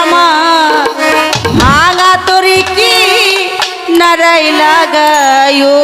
আমার ভাঙা তোরে কি নারায় লাগায়ো?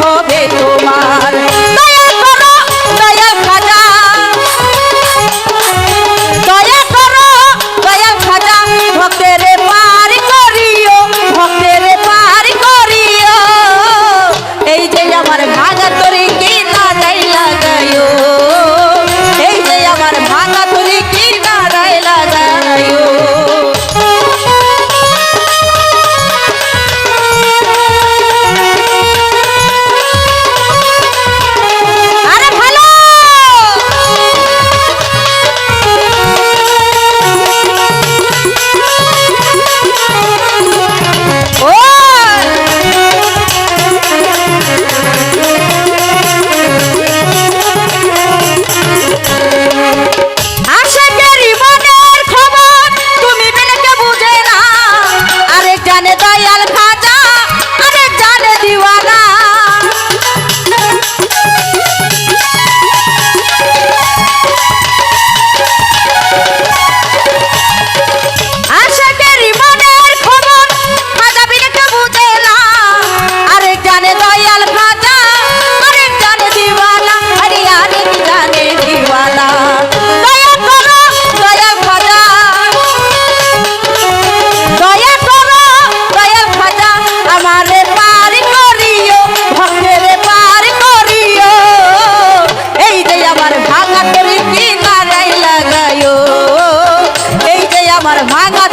হবে তোমার। મારે માંગા